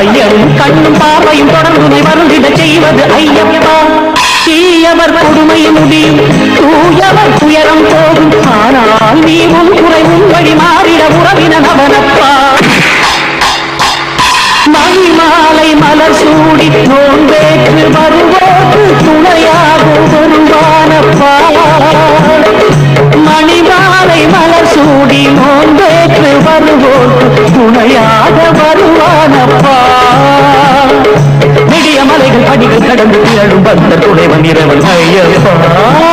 ஐயரும் கண்ணும் பார்வையும் தொடர்ந்து வருந்திட செய்வது ஐயப்பா. தீயவர் கொடுமை முடியும் தூயவர் துயரம் போகும். ஆனால் நீ உன் குறை வழி மாறிட உறவின நவனப்பா. மணிமாலை மலர் சூடி நோன்பேற்று வருவோக்கு துணையாகும் வருவானப்பா மணிமாலை மலர் சூடி நோன்பேற்று வருவோக்கு துணையாக வருவானப்பா நெடிய மலைகள் படிகள் கடந்து திரளும் பந்தர் துணைவன் இரவன் ஐயப்பா.